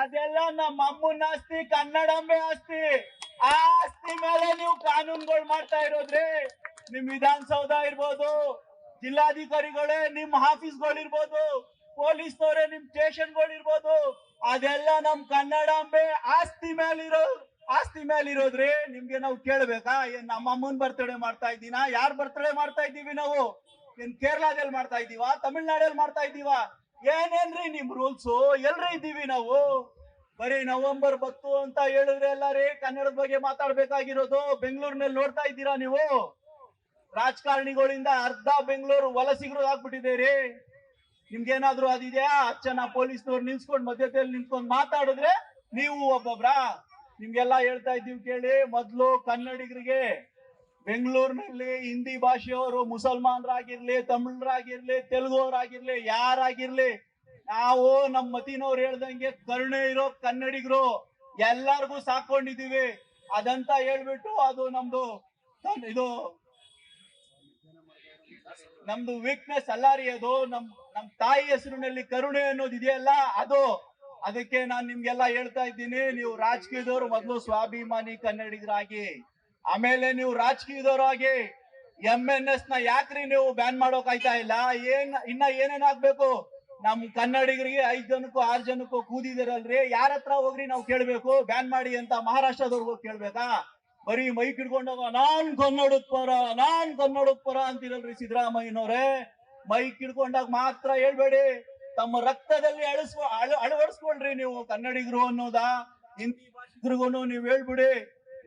ಅದೆಲ್ಲ ನಮ್ಮ ಅಮ್ಮನ ಆಸ್ತಿ, ಕನ್ನಡಂಬೆ ಆಸ್ತಿ. ಆಸ್ತಿ ಮೇಲೆ ನೀವು ಕಾನೂನುಗಳು ಮಾಡ್ತಾ ಇರೋದ್ರಿ. ನಿಮ್ ವಿಧಾನಸೌಧ ಇರ್ಬೋದು, ಜಿಲ್ಲಾಧಿಕಾರಿಗಳೇ ನಿಮ್ ಆಫೀಸ್ಗಳು ಇರ್ಬೋದು, ಪೊಲೀಸ್ನವರೇ ನಿಮ್ ಸ್ಟೇಷನ್ಗಳು ಇರ್ಬೋದು, ಅದೆಲ್ಲ ನಮ್ ಕನ್ನಡಾಂಬೆ ಆಸ್ತಿ ಮೇಲಿರೋ, ಆಸ್ತಿ ಮೇಲಿರೋದ್ರಿ. ನಿಮ್ಗೆ ನಾವು ಕೇಳ್ಬೇಕಾ, ಏನ್ ನಮ್ಮ ಅಮ್ಮನ್ ಬರ್ತಡೇ ಮಾಡ್ತಾ ಇದ್ದೀನಾ? ಯಾರ್ ಬರ್ತಡೇ ಮಾಡ್ತಾ ಇದ್ದೀವಿ ನಾವು? ಏನ್ ಕೇರಳದಲ್ಲಿ ಮಾಡ್ತಾ ಇದೀವ ತಮಿಳ್ನಾಡಲ್ಲಿ ಮಾಡ್ತಾ ಇದೀವ ಏನೇನ್ರಿ ನಿಮ್ ರೂಲ್ಸು ಎಲ್ರಿ ಇದ್ದೀವಿ ನಾವು? ಬರೀ ನವೆಂಬರ್ ಬತ್ತು ಅಂತ ಹೇಳಿದ್ರೆ ಎಲ್ಲ ರೀ ಕನ್ನಡದ ಬಗ್ಗೆ ಮಾತಾಡ್ಬೇಕಾಗಿರೋದು. ಬೆಂಗಳೂರಿನಲ್ಲಿ ನೋಡ್ತಾ ಇದ್ದೀರಾ ನೀವು? ರಾಜಕಾರಣಿಗಳಿಂದ ಅರ್ಧ ಬೆಂಗಳೂರು ವಲಸಿಗರು ಆಗ್ಬಿಟ್ಟಿದೆ ರೀ ನಿಮ್ಗೇನಾದ್ರೂ ಅದಿದೆಯಾ? ಅಚ್ಚನ ಪೊಲೀಸ್ನವ್ರು ನಿಲ್ಸ್ಕೊಂಡು ಮಧ್ಯದಲ್ಲಿ ನಿಂತ್ಕೊಂಡು ಮಾತಾಡಿದ್ರೆ ನೀವು ಒಬ್ಬೊಬ್ರ? ನಿಮ್ಗೆಲ್ಲ ಹೇಳ್ತಾ ಇದ್ದೀವಿ ಕೇಳಿ. ಮೊದ್ಲು ಕನ್ನಡಿಗರಿಗೆ ಬೆಂಗಳೂರಿನಲ್ಲಿ ಹಿಂದಿ ಭಾಷೆಯವರು ಮುಸಲ್ಮಾನರಾಗಿರ್ಲಿ, ತಮಿಳರಾಗಿರ್ಲಿ, ತೆಲುಗುವರಾಗಿರ್ಲಿ, ಯಾರಾಗಿರ್ಲಿ, ನಾವು ನಮ್ಮ ಮತಿನವ್ರು ಹೇಳ್ದಂಗೆ ಕರುಣೆ ಇರೋ ಕನ್ನಡಿಗರು ಎಲ್ಲಾರ್ಗು ಸಾಕೊಂಡಿದೀವಿ ಅದಂತ ಹೇಳ್ಬಿಟ್ಟು ಅದು ನಮ್ದು ಇದು ನಮ್ದು ವೀಕ್ನೆಸ್ ಅಲ್ಲ ರೀ ಅದು. ನಮ್ ನಮ್ ತಾಯಿ ಹೆಸರಿನಲ್ಲಿ ಕರುಣೆ ಅನ್ನೋದು ಇದೆಯಲ್ಲ ಅದು. ಅದಕ್ಕೆ ನಾನು ನಿಮ್ಗೆಲ್ಲ ಹೇಳ್ತಾ ಇದ್ದೀನಿ, ನೀವು ರಾಜಕೀಯದವ್ರು ಮೊದಲು ಸ್ವಾಭಿಮಾನಿ ಕನ್ನಡಿಗರಾಗಿ. ಆಮೇಲೆ ನೀವು ರಾಜಕೀಯದವರಾಗಿ ಎಂ ಎನ್ ಎಸ್ನ ಯಾಕ್ರಿ ನೀವು ಬ್ಯಾನ್ ಮಾಡೋಕ್ ಆಯ್ತಾ ಇಲ್ಲ? ಏನ್, ಇನ್ನ ಏನೇನ್ ಆಗ್ಬೇಕು? ನಮ್ ಕನ್ನಡಿಗರಿಗೆ ಐದ್ ಜನಕ್ಕೂ ಆರ್ ಜನಕ್ಕೂ ಕೂದಿದಿರಲ್ರಿ. ಯಾರ ಹತ್ರ ಹೋಗ್ರಿ ನಾವು ಕೇಳ್ಬೇಕು. ಬ್ಯಾನ್ ಮಾಡಿ ಅಂತ ಮಹಾರಾಷ್ಟ್ರದವ್ರಿಗೆ ಹೋಗಿ ಕೇಳ್ಬೇಕಾ? ಬರೀ ಮೈಕ್ ಹಿಡ್ಕೊಂಡಾಗ, ನಾನ್ ಕನ್ನಡದ ಪರ, ನಾನ್ ಕನ್ನಡದ ಪರ ಅಂತಿರಲ್ರಿ ಸಿದ್ದರಾಮಯ್ಯನವ್ರೆ. ಮೈಕ್ ಹಿಡ್ಕೊಂಡಾಗ ಮಾತ್ರ ಹೇಳ್ಬೇಡಿ. ತಮ್ಮ ರಕ್ತದಲ್ಲಿ ಅಳಿಸ್ಕೊ, ಅಳ, ಅಳವಡಿಸ್ಕೊಳ್ರಿ ನೀವು ಕನ್ನಡಿಗರು ಅನ್ನೋದಾ. ಹಿಂದಿ ಭಾಷಿಕರಿಗೂ ನೀವು ಹೇಳ್ಬಿಡಿ.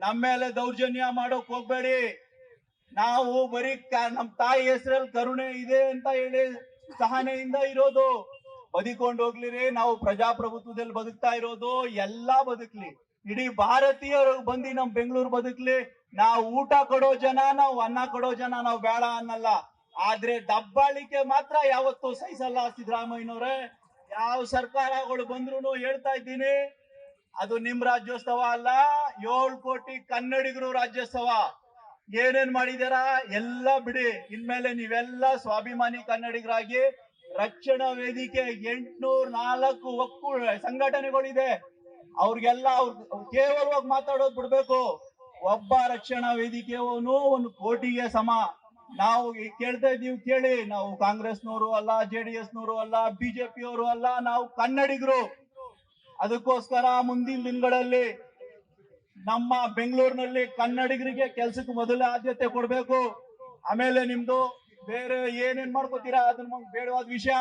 ನಮ್ಮ ಮೇಲೆ ದೌರ್ಜನ್ಯ ಮಾಡೋಕ್ ಹೋಗ್ಬೇಡಿ. ನಾವು ಬರೀ ನಮ್ ತಾಯಿ ಹೆಸರಲ್ಲಿ ಕರುಣೆ ಇದೆ ಅಂತ ಹೇಳಿ ಸಹನೆಯಿಂದ ಇರೋದು. ಬದುಕೊಂಡು ಹೋಗ್ಲಿರಿ, ನಾವು ಪ್ರಜಾಪ್ರಭುತ್ವದಲ್ಲಿ ಬದುಕ್ತಾ ಇರೋದು, ಎಲ್ಲಾ ಬದುಕ್ಲಿ. ಇಡೀ ಭಾರತೀಯರು ಬಂದು ನಮ್ ಬೆಂಗಳೂರು ಬದುಕ್ಲಿ. ನಾವು ಊಟ ಕೊಡೋ ಜನ, ನಾವು ಅನ್ನ ಕೊಡೋ ಜನ, ನಾವು ಬೇಡ ಅನ್ನಲ್ಲ. ಆದ್ರೆ ದಬ್ಬಾಳಿಕೆ ಮಾತ್ರ ಯಾವತ್ತೂ ಸಹಿಸಲ್ಲ ಸಿದ್ದರಾಮಯ್ಯನವ್ರೆ. ಯಾವ ಸರ್ಕಾರಗಳು ಬಂದ್ರು ಹೇಳ್ತಾ ಇದ್ದೀನಿ, ಅದು ನಿಮ್ ರಾಜ್ಯೋತ್ಸವ ಅಲ್ಲ. ಏಳು ಕೋಟಿ ಕನ್ನಡಿಗರು ರಾಜ್ಯೋತ್ಸವ. ಏನೇನ್ ಮಾಡಿದಾರ ಎಲ್ಲ ಬಿಡಿ. ಇನ್ಮೇಲೆ ನೀವೆಲ್ಲ ಸ್ವಾಭಿಮಾನಿ ಕನ್ನಡಿಗರಾಗಿ ರಕ್ಷಣಾ ವೇದಿಕೆ ಎಂಟ್ನೂರ್ ನಾಲ್ಕು ಒಕ್ಕು ಸಂಘಟನೆಗಳಿದೆ. ಅವ್ರಿಗೆಲ್ಲ ಅವ್ರ ಕೇವಲವಾಗಿ ಮಾತಾಡೋದ್ ಬಿಡ್ಬೇಕು. ಒಬ್ಬ ರಕ್ಷಣಾ ವೇದಿಕೆಯವನು ಒಂದು ಕೋಟಿಗೆ ಸಮ. ನಾವು ಕೇಳ್ತಾ ಇದೀವಿ ಕೇಳಿ. ನಾವು ಕಾಂಗ್ರೆಸ್ನವರು ಅಲ್ಲ ಜೆ ಡಿ ಎಸ್ನವರು ಅಲ್ಲ, ಬಿಜೆಪಿಯವರು ಅಲ್ಲ, ನಾವು ಕನ್ನಡಿಗರು. ಅದಕ್ಕೋಸ್ಕರ ಮುಂದಿನ ದಿನಗಳಲ್ಲಿ ನಮ್ಮ ಬೆಂಗಳೂರಿನಲ್ಲಿ ಕನ್ನಡಿಗರಿಗೆ ಕೆಲ್ಸಕ್ಕೆ ಮೊದಲ ಆದ್ಯತೆ ಕೊಡ್ಬೇಕು. ಆಮೇಲೆ ನಿಮ್ದು ಬೇರೆ ಏನೇನ್ ಮಾಡ್ಕೋತೀರಾ ಅದನ್ನ ಬೇಡವಾದ ವಿಷಯ.